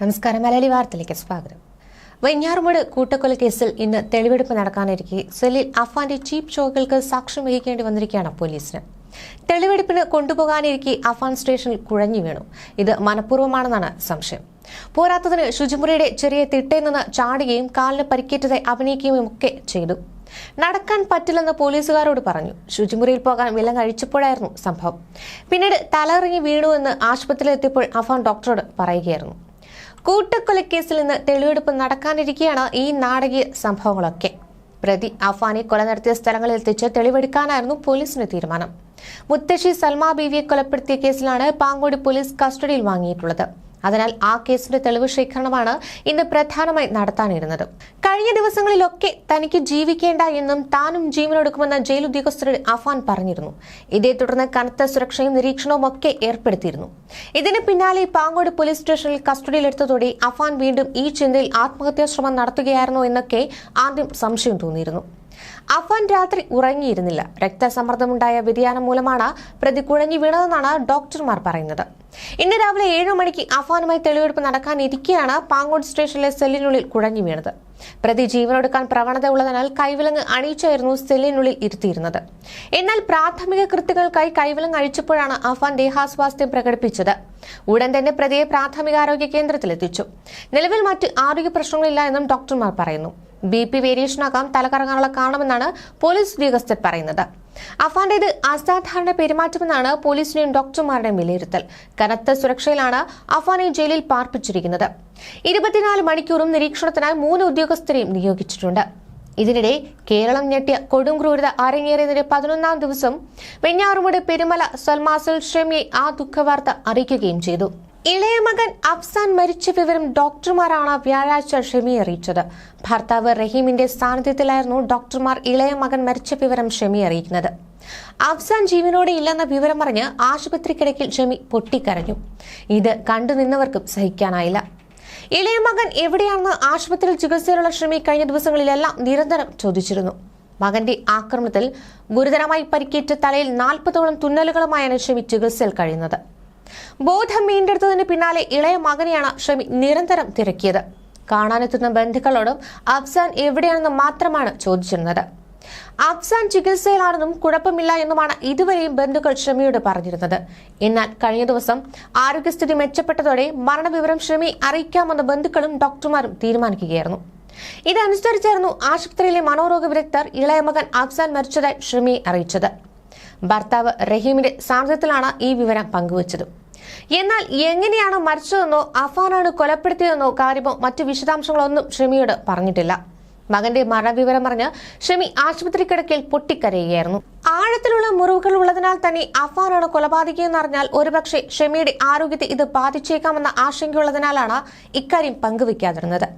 നമസ്കാരം. മലയാളി വാർത്തയിലേക്ക് സ്വാഗതം. വെഞ്ഞാറുമൂട് കൂട്ടക്കൊല കേസിൽ ഇന്ന് തെളിവെടുപ്പ് നടക്കാനിരിക്കെ. സെല്ലിൽ അഫാന്റെ ചീപ്പ് ഷോകൾക്ക് സാക്ഷ്യം വഹിക്കേണ്ടി വന്നിരിക്കുകയാണ് പോലീസിന്. തെളിവെടുപ്പിന് കൊണ്ടുപോകാനിരിക്കെ അഫാൻ സ്റ്റേഷനിൽ കുഴഞ്ഞു വീണു. ഇത് മനഃപൂർവമാണെന്നാണ് സംശയം. പോരാത്തതിന് ശുചിമുറിയുടെ ചെറിയ തിട്ടയിൽ നിന്ന് ചാടുകയും കാലിന് പരിക്കേറ്റതായി അഭിനയിക്കുകയും ഒക്കെ ചെയ്തു. നടക്കാൻ പറ്റില്ലെന്ന് പോലീസുകാരോട് പറഞ്ഞു. ശുചിമുറിയിൽ പോകാൻ വില കഴിച്ചപ്പോഴായിരുന്നു സംഭവം. പിന്നീട് തലയിറങ്ങി വീണുവെന്ന് ആശുപത്രിയിലെത്തിയപ്പോൾ അഫാൻ ഡോക്ടറോട് പറയുകയായിരുന്നു. കൂട്ടക്കൊലക്കേസിൽ നിന്ന് തെളിവെടുപ്പ് നടക്കാനിരിക്കെയാണ് ഈ നാടകീയ സംഭവങ്ങളൊക്കെ. പ്രതി അഫാനെ കൊല നടത്തിയ സ്ഥലങ്ങളിൽ എത്തിച്ച് തെളിവെടുക്കാനായിരുന്നു പോലീസിന്റെ തീരുമാനം. മുത്തശ്ശി സൽമാ ബീവിയെ കൊലപ്പെടുത്തിയ കേസിലാണ് പാങ്ങോട് പോലീസ് കസ്റ്റഡിയിൽ വാങ്ങിയിട്ടുള്ളത്. അതിനാൽ ആ കേസിന്റെ തെളിവ് ശേഖരണമാണ് ഇന്ന് പ്രധാനമായി നടത്താനിരുന്നത്. കഴിഞ്ഞ ദിവസങ്ങളിലൊക്കെ തനിക്ക് ജീവിക്കേണ്ട എന്നും താനും ജീവനൊടുക്കുമെന്ന് ജയിൽ ഉദ്യോഗസ്ഥരുടെ അഫാൻ പറഞ്ഞിരുന്നു. ഇതേ തുടർന്ന് കനത്ത സുരക്ഷയും നിരീക്ഷണവും ഒക്കെ ഏർപ്പെടുത്തിയിരുന്നു. ഇതിന് പിന്നാലെ പാങ്ങോട് പോലീസ് സ്റ്റേഷനിൽ കസ്റ്റഡിയിലെടുത്തതോടെ അഫാൻ വീണ്ടും ഈ ചിന്തയിൽ ആത്മഹത്യാ ശ്രമം നടത്തുകയായിരുന്നോ എന്നൊക്കെ ആദ്യം സംശയം തോന്നിയിരുന്നു. അഫാൻ രാത്രി ഉറങ്ങിയിരുന്നില്ല. രക്തസമ്മർദ്ദമുണ്ടായ വ്യതിയാനം മൂലമാണ് പ്രതി കുഴഞ്ഞു വീണതെന്നാണ് ഡോക്ടർമാർ പറയുന്നത്. ഇന്ന് രാവിലെ ഏഴു മണിക്ക് അഫാനുമായി തെളിവെടുപ്പ് നടക്കാനിരിക്കെയാണ് പാങ്ങോട് സ്റ്റേഷനിലെ സെല്ലിനുള്ളിൽ കുഴഞ്ഞു വീണത്. പ്രതി ജീവനൊടുക്കാൻ പ്രവണത ഉള്ളതിനാൽ കൈവിലങ്ങ് അണിയിച്ചായിരുന്നു സെല്ലിനുള്ളിൽ ഇരുത്തിയിരുന്നത്. എന്നാൽ പ്രാഥമിക കൃത്യങ്ങൾക്കായി കൈവിലങ്ങ് അഴിച്ചപ്പോഴാണ് അഫാൻ ദേഹാസ്വാസ്ഥ്യം പ്രകടിപ്പിച്ചത്. ഉടൻ തന്നെ പ്രതിയെ പ്രാഥമികാരോഗ്യ കേന്ദ്രത്തിലെത്തിച്ചു. നിലവിൽ മറ്റ് ആരോഗ്യ പ്രശ്നങ്ങളില്ല എന്നും ഡോക്ടർമാർ പറയുന്നു. ബി പി വേരിയേഷനാകാം തലകറങ്ങാനുള്ള കാരണമെന്നാണ് പോലീസ് ഉദ്യോഗസ്ഥർ പറയുന്നത്. അഫാന്റേത് അസാധാരണ പെരുമാറ്റമെന്നാണ് പോലീസിന്റെയും ഡോക്ടർമാരുടെയും വിലയിരുത്തൽ. കനത്ത സുരക്ഷയിലാണ് അഫാനെ ജയിലിൽ പാർപ്പിച്ചിരിക്കുന്നത്. ഇരുപത്തിനാല് മണിക്കൂറും നിരീക്ഷണത്തിനായി മൂന്ന് ഉദ്യോഗസ്ഥരെയും നിയോഗിച്ചിട്ടുണ്ട്. ഇതിനിടെ കേരളം ഞെട്ടിയ കൊടും ക്രൂരത അരങ്ങേറിയതിന്റെ പതിനൊന്നാം ദിവസം വെഞ്ഞാറുമുട് പെരുമല സൽമാസൽ ഷെമിയെ ആ ദുഃഖവാർത്ത അറിയിക്കുകയും ചെയ്തു. ഇളയ മകൻ അഫ്സാൻ മരിച്ച വിവരം ഡോക്ടർമാരാണ് വ്യാഴാഴ്ച ഷെമിയെ അറിയിച്ചത്. ഭർത്താവ് റഹീമിന്റെ സാന്നിധ്യത്തിലായിരുന്നു ഡോക്ടർമാർ ഇളയ മകൻ മരിച്ച വിവരം ഷെമി അറിയിക്കുന്നത്. അഫ്സാൻ ജീവനോടെ ഇല്ലെന്ന വിവരം അറിഞ്ഞ് ആശുപത്രി കിടക്കിൽ ഷെമി പൊട്ടിക്കരഞ്ഞു. ഇത് കണ്ടുനിന്നവർക്കും സഹിക്കാനായില്ല. ഇളയ മകൻ എവിടെയാണെന്ന് ആശുപത്രിയിൽ ചികിത്സയിലുള്ള ഷെമി കഴിഞ്ഞ ദിവസങ്ങളിലെല്ലാം നിരന്തരം ചോദിച്ചിരുന്നു. മകന്റെ ആക്രമണത്തിൽ ഗുരുതരമായി പരിക്കേറ്റ തലയിൽ നാൽപ്പതോളം തുന്നലുകളുമായാണ് ഷെമി ചികിത്സയിൽ കഴിയുന്നത്. ബോധം വീണ്ടെടുത്തതിന് പിന്നാലെ ഇളയ മകനെയാണ് ഷമി നിരന്തരം തിരക്കിയത്. കാണാനെത്തുന്ന ബന്ധുക്കളോടും അഫ്സാൻ എവിടെയാണെന്ന് മാത്രമാണ് ചോദിച്ചിരുന്നത്. അഫ്സാൻ ചികിത്സയിലാണെന്നും കുഴപ്പമില്ല എന്നുമാണ് ഇതുവരെയും ബന്ധുക്കൾ ഷമിയോട് പറഞ്ഞിരുന്നത്. എന്നാൽ കഴിഞ്ഞ ദിവസം ആരോഗ്യസ്ഥിതി മെച്ചപ്പെട്ടതോടെ മരണവിവരം ഷമി അറിയിക്കാമെന്ന് ബന്ധുക്കളും ഡോക്ടർമാരും തീരുമാനിക്കുകയായിരുന്നു. ഇതനുസരിച്ചായിരുന്നു ആശുപത്രിയിലെ മനോരോഗ വിദഗ്ധർ ഇളയ മകൻ അഫ്സാൻ മരിച്ചതായി ഷമിയെ അറിയിച്ചത്. ഭർത്താവ് റഹീമിന്റെ സാന്നിധ്യത്തിലാണ് ഈ വിവരം പങ്കുവച്ചത്. എന്നാൽ എങ്ങനെയാണ് മരിച്ചതെന്നോ അഫാനാണ് കൊലപ്പെടുത്തിയതെന്നോ കാര്യമോ മറ്റു വിശദാംശങ്ങളൊന്നും ഷമിയോട് പറഞ്ഞിട്ടില്ല. മകന്റെ മരണവിവരം അറിഞ്ഞ് ഷമി ആശുപത്രി കിടക്കയിൽ പൊട്ടിക്കരയുകയായിരുന്നു. ആഴത്തിലുള്ള മുറിവുകൾ ഉള്ളതിനാൽ തന്നെ അഫാനാണ് കൊലപാതകിയെന്ന് അറിഞ്ഞാൽ ഒരുപക്ഷെ ഷമിയുടെ ആരോഗ്യത്തെ ഇത് ബാധിച്ചേക്കാമെന്ന ആശങ്കയുള്ളതിനാലാണ് ഇക്കാര്യം പങ്കുവയ്ക്കാതിരുന്നത്.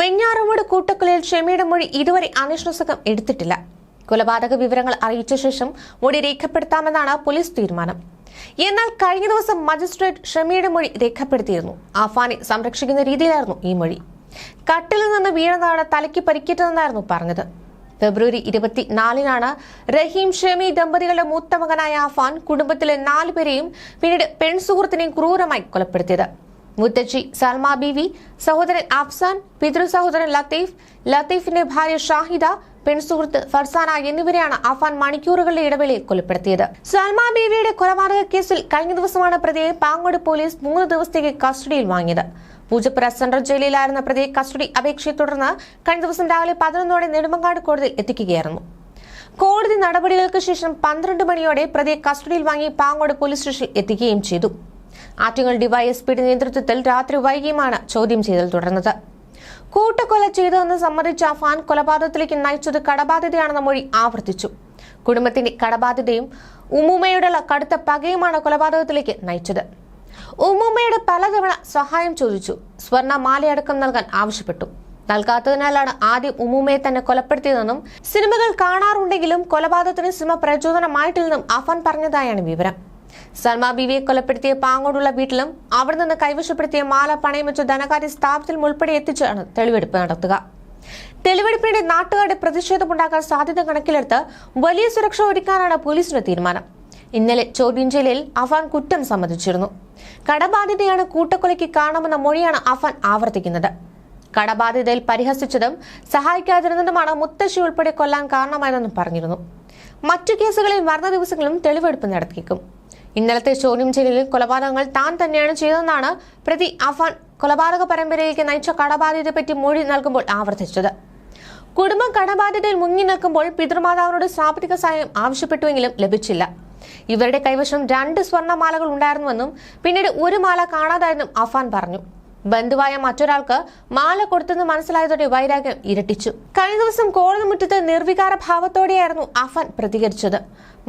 വെഞ്ഞാറമ്മൂട് കൂട്ടക്കൊലയിൽ ഷമിയുടെ മൊഴി ഇതുവരെ അന്വേഷണ സംഘം എടുത്തിട്ടില്ല. കൊലപാതക വിവരങ്ങൾ അറിയിച്ച ശേഷം മൊഴി രേഖപ്പെടുത്താമെന്നാണ് പോലീസ് തീരുമാനം. എന്നാൽ കഴിഞ്ഞ ദിവസം മജിസ്ട്രേറ്റ് ഷമിയുടെ മൊഴി രേഖപ്പെടുത്തിയിരുന്നു. ആഫാനെ സംരക്ഷിക്കുന്ന രീതിയിലായിരുന്നു ഈ മൊഴി. കട്ടിൽ നിന്ന് വീണതാണ് തലയ്ക്ക് പരിക്കേറ്റതെന്നായിരുന്നു പറഞ്ഞത്. ഫെബ്രുവരി ഇരുപത്തിനാലിനാണ് റഹീം ഷമി ദമ്പതികളുടെ മൂത്ത മകനായ ആഫാൻ കുടുംബത്തിലെ നാലുപേരെയും പിന്നീട് പെൺസുഹൃത്തിനെയും ക്രൂരമായി കൊലപ്പെടുത്തിയത്. മുത്തച്ചി സൽമ ബീവി സഹോദരൻ അഫ്സാൻ പിതൃ സഹോദരൻ ലത്തീഫ് ലത്തീഫിന്റെ ഭാര്യ ഷാഹിദ പെൺസുഹൃത്ത് ഫർസാന എന്നിവരെയാണ് അഫാൻ മണിക്കൂറുകളുടെ ഇടവേളയിൽ കൊലപ്പെടുത്തിയത്. സൽമ ബീവിയുടെ കൊലപാതക കേസിൽ കഴിഞ്ഞ ദിവസമാണ് പ്രതിയെ പാങ്ങോട് പോലീസ് മൂന്ന് ദിവസത്തേക്ക് കസ്റ്റഡിയിൽ വാങ്ങിയത്. പൂജപ്പുര സെൻട്രൽ ജയിലിലായിരുന്ന പ്രതിയെ കസ്റ്റഡി അപേക്ഷയെ തുടർന്ന് കഴിഞ്ഞ ദിവസം രാവിലെ പതിനൊന്നോടെ നെടുമങ്ങാട് കോടതിയിൽ എത്തിക്കുകയായിരുന്നു. കോടതി നടപടികൾക്ക് ശേഷം പന്ത്രണ്ട് മണിയോടെ പ്രതിയെ കസ്റ്റഡിയിൽ വാങ്ങി പാങ്ങോട് പോലീസ് സ്റ്റേഷനിൽ എത്തിക്കുകയും ചെയ്തു. ആറ്റുങ്ങൾ ഡിവൈഎസ്പിയുടെ നേതൃത്വത്തിൽ രാത്രി വൈകിയുമാണ് ചോദ്യം ചെയ്തൽ തുടർന്നത്. കൂട്ടക്കൊല ചെയ്തതെന്ന് സമ്മതിച്ച അഫാൻ കൊലപാതകത്തിലേക്ക് നയിച്ചത് കടബാധ്യതയാണെന്ന മൊഴി ആവർത്തിച്ചു. കുടുംബത്തിന്റെ കടബാധ്യതയും ഉമ്മുമ്മയുടെ കടുത്ത പകയുമാണ് കൊലപാതകത്തിലേക്ക് നയിച്ചത്. ഉമ്മുമ്മയുടെ പലതവണ സഹായം ചോദിച്ചു. സ്വർണ മാലയടക്കം നൽകാൻ ആവശ്യപ്പെട്ടു. നൽകാത്തതിനാലാണ് ആദ്യം ഉമ്മുമ്മയെ തന്നെ കൊലപ്പെടുത്തിയതെന്നും സിനിമകൾ കാണാറുണ്ടെങ്കിലും കൊലപാതകത്തിന് സിനിമ പ്രചോദനമായിട്ടില്ലെന്നും അഫാൻ പറഞ്ഞതായാണ് വിവരം. സൽമ ബീവിയെ കൊലപ്പെടുത്തിയ പാങ്ങോടുള്ള വീട്ടിലും അവിടെ നിന്ന് കൈവശപ്പെടുത്തിയ മാല പണയം വെച്ച ധനകാര്യ സ്ഥാപനത്തിൽ ഉൾപ്പെടെ എത്തിച്ചാണ് തെളിവെടുപ്പ് നടത്തുക. തെളിവെടുപ്പിനിടെ നാട്ടുകാരുടെ പ്രതിഷേധമുണ്ടാക്കാൻ സാധ്യത കണക്കിലെടുത്ത് വലിയ സുരക്ഷ ഒരുക്കാനാണ് പോലീസിന്റെ തീരുമാനം. ഇന്നലെ ചോദ്യം ചെയ്യലിൽ അഫാൻ കുറ്റം സമ്മതിച്ചിരുന്നു. കടബാധ്യതയാണ് കൂട്ടക്കൊലയ്ക്ക് കാണുമെന്ന മൊഴിയാണ് അഫാൻ ആവർത്തിക്കുന്നത്. കടബാധ്യതയിൽ പരിഹസിച്ചതും സഹായിക്കാതിരുന്നതുമാണ് മുത്തശ്ശി ഉൾപ്പെടെ കൊല്ലാൻ കാരണമായതെന്നും പറഞ്ഞിരുന്നു. മറ്റു കേസുകളിൽ മരണ ദിവസങ്ങളും തെളിവെടുപ്പ് നടത്തിയേക്കും. ഇന്നലത്തെ ചോദ്യം ചെയ്യലിൽ കൊലപാതകങ്ങൾ താൻ തന്നെയാണ് ചെയ്തതെന്നാണ് പ്രതി അഫാൻ കൊലപാതക പരമ്പരയിലേക്ക് നയിച്ച കടബാധ്യതയെപ്പറ്റി മൊഴി നൽകുമ്പോൾ ആവർത്തിച്ചത്. കുടുംബം കടബാധ്യതയിൽ മുങ്ങി നിൽക്കുമ്പോൾ പിതൃമാതാവിനോട് സാമ്പത്തിക സഹായം ആവശ്യപ്പെട്ടുവെങ്കിലും ലഭിച്ചില്ല. ഇവരുടെ കൈവശം രണ്ട് സ്വർണമാലകൾ ഉണ്ടായിരുന്നുവെന്നും പിന്നീട് ഒരു മാല കാണാതായെന്നും അഫാൻ പറഞ്ഞു. ബന്ധുവായ മറ്റൊരാൾക്ക് മാല കൊടുത്തെന്ന് മനസ്സിലായതോടെ വൈരാഗ്യം ഇരട്ടിച്ചു. കഴിഞ്ഞ ദിവസം കോടതി മുറ്റത്ത് നിർവികാര ഭാവത്തോടെയായിരുന്നു അഫാൻ പ്രതികരിച്ചത്.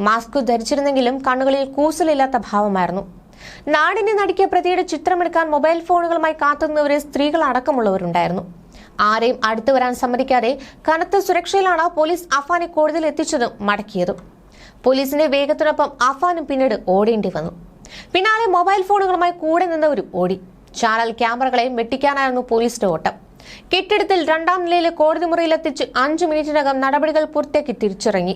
മാസ്ക് ധരിച്ചിരുന്നെങ്കിലും കണ്ണുകളിൽ കൂസലില്ലാത്ത ഭാവമായിരുന്നു. നാടിനെ നടുക്കിയ പ്രതിയുടെ ചിത്രമെടുക്കാൻ മൊബൈൽ ഫോണുകളുമായി കാത്തുനിന്നവരെ സ്ത്രീകൾ അടക്കമുള്ളവരുണ്ടായിരുന്നു ആരെയും അടുത്തു വരാൻ സമ്മതിക്കാതെ കനത്ത സുരക്ഷയിലാണ് പോലീസ് അഫാനെ കോടതിയിൽ എത്തിച്ചതും മടക്കിയതും. പോലീസിന്റെ വേഗത്തിനൊപ്പം അഫാനും പിന്നീട് ഓടേണ്ടി വന്നു. പിന്നാലെ മൊബൈൽ ഫോണുകളുമായി കൂടെ നിന്നവരും ഓടി. ചാനൽ ക്യാമറകളെ വെട്ടിക്കാനായിരുന്നു പോലീസിന്റെ ഓട്ടം. കെട്ടിടത്തിൽ രണ്ടാം നിലയിലെ കോടതി മുറിയിലെത്തിച്ച് അഞ്ചു മിനിറ്റിനകം നടപടികൾ പൂർത്തിയാക്കി തിരിച്ചിറങ്ങി.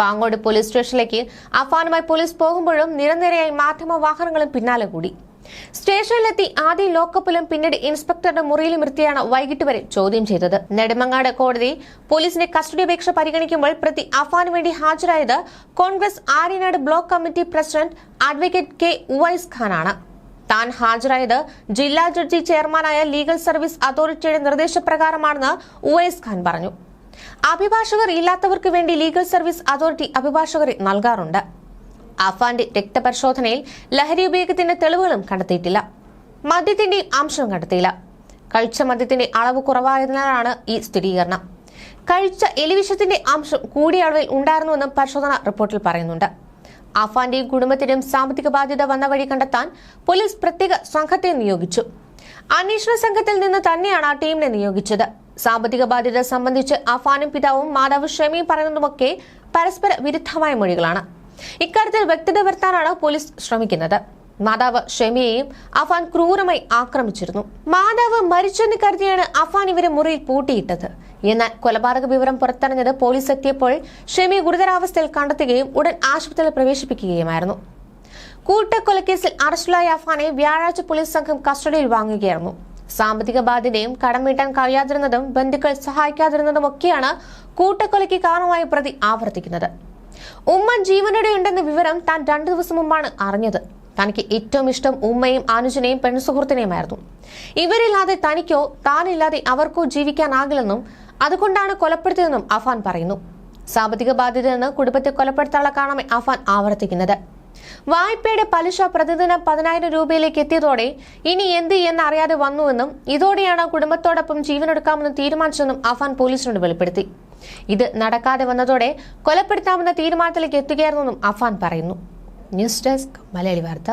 പാങ്ങോട് പോലീസ് സ്റ്റേഷനിലേക്ക് അഫാനുമായി പോലീസ് പോകുമ്പോഴും നിരനിരയായി മാധ്യമ വാഹനങ്ങളും പിന്നാലെ കൂടി. സ്റ്റേഷനിലെത്തി ആദ്യം ലോക്കപ്പിലും പിന്നീട് ഇൻസ്പെക്ടറുടെ മുറിയിലും ഇരുത്തിയാണ് വൈകിട്ട് വരെ ചോദ്യം ചെയ്തത്. നെടുമങ്ങാട് കോടതി പോലീസിന്റെ കസ്റ്റഡി അപേക്ഷ പരിഗണിക്കുമ്പോൾ പ്രതി അഫാനു വേണ്ടി ഹാജരായത് Congress Aryanad block committee president advocate K Uvais ഖാനാണ്. താൻ ഹാജരായത് ജില്ലാ ജഡ്ജി ചെയർമാനായ ലീഗൽ സർവീസ് അതോറിറ്റിയുടെ നിർദ്ദേശപ്രകാരമാണെന്ന് ഉവൈസ് ഖാൻ പറഞ്ഞു. അഭിഭാഷകർ ഇല്ലാത്തവർക്ക് വേണ്ടി ലീഗൽ സർവീസ് അതോറിറ്റി അഭിഭാഷകരെ നൽകാറുണ്ട്. അഫാന്റെ രക്തപരിശോധനയിൽ ലഹരി ഉപയോഗത്തിന്റെ തെളിവുകളും കണ്ടെത്തിയിട്ടില്ല. മദ്യത്തിന്റെ അംശം കണ്ടെത്തിയില്ല. കഴിച്ച മദ്യത്തിന്റെ അളവ് കുറവായതിനാലാണ് ഈ സ്ഥിരീകരണം. കഴിച്ച എലിവിഷത്തിന്റെ അംശം കൂടിയ അളവിൽ ഉണ്ടായിരുന്നുവെന്നും പരിശോധന റിപ്പോർട്ടിൽ പറയുന്നുണ്ട്. അഫാന്റെയും കുടുംബത്തിനും സാമ്പത്തിക ബാധ്യത വന്ന വഴി കണ്ടെത്താൻ പോലീസ് പ്രത്യേക സംഘത്തെ നിയോഗിച്ചു. അന്വേഷണ സംഘത്തിൽ നിന്ന് തന്നെയാണ് ആ ടീമിനെ നിയോഗിച്ചത്. സാമ്പത്തിക ബാധ്യത സംബന്ധിച്ച് അഫാനും പിതാവും മാതാവ് ഷമിയും പറയുന്നതുമൊക്കെ പരസ്പര വിരുദ്ധമായ മൊഴികളാണ്. ഇക്കാര്യത്തിൽ വ്യക്തത വരുത്താനാണ് പോലീസ് ശ്രമിക്കുന്നത്. മാതാവ് ഷെമിയെയും അഫാൻ ക്രൂരമായി ആക്രമിച്ചിരുന്നു. മാതാവ് മരിച്ചെന്ന് കരുതിയാണ് അഫാൻ ഇവരെ മുറിയിൽ പൂട്ടിയിട്ടത്. എന്നാൽ കൊലപാതക വിവരം പുറത്തറിഞ്ഞത് പോലീസ് എത്തിയപ്പോൾ ഷെമി ഗുരുതരാവസ്ഥയിൽ കണ്ടെത്തുകയും ഉടൻ ആശുപത്രിയിൽ പ്രവേശിപ്പിക്കുകയുമായിരുന്നു. കൂട്ടക്കൊലക്കേസിൽ അറസ്റ്റിലായ അഫാനെ വ്യാഴാഴ്ച പോലീസ് സംഘം കസ്റ്റഡിയിൽ വാങ്ങുകയായിരുന്നു. സാമ്പത്തിക ബാധ്യതയും കടം വീട്ടാൻ കഴിയാതിരുന്നതും ബന്ധുക്കൾ സഹായിക്കാതിരുന്നതും ഒക്കെയാണ് കൂട്ടക്കൊലയ്ക്ക് കാരണമായി പ്രതി ആവർത്തിക്കുന്നത്. ഉമ്മ ജീവനോടെ ഉണ്ടെന്ന വിവരം താൻ രണ്ടു ദിവസം മുമ്പാണ് അറിഞ്ഞത്. തനിക്ക് ഏറ്റവും ഇഷ്ടം ഉമ്മയും അനുജനെയും പെൺസുഹൃത്തിനെയുമായിരുന്നു. ഇവരില്ലാതെ തനിക്കോ താനില്ലാതെ അവർക്കോ ജീവിക്കാനാകില്ലെന്നും അതുകൊണ്ടാണ് കൊലപ്പെടുത്തിയതെന്നും അഫാൻ പറയുന്നു. സാമ്പത്തിക ബാധ്യത നിന്ന് കുടുംബത്തെ കൊലപ്പെടുത്താനുള്ള കാരണമേ അഫാൻ ആവർത്തിക്കുന്നത്. വായ്പയുടെ പലിശ പ്രതിദിനം പതിനായിരം രൂപയിലേക്ക് എത്തിയതോടെ ഇനി എന്ത് എന്നറിയാതെ വന്നുവെന്നും ഇതോടെയാണ് കുടുംബത്തോടൊപ്പം ജീവനെടുക്കാമെന്ന് തീരുമാനിച്ചെന്നും അഫാൻ പോലീസിനോട് വെളിപ്പെടുത്തി. ഇത് നടക്കാതെ വന്നതോടെ കൊലപ്പെടുത്താമെന്ന തീരുമാനത്തിലേക്ക് എത്തുകയായിരുന്നെന്നും അഫാൻ പറയുന്നു. ന്യൂസ് ഡെസ്ക് മലയാളി വാർത്ത.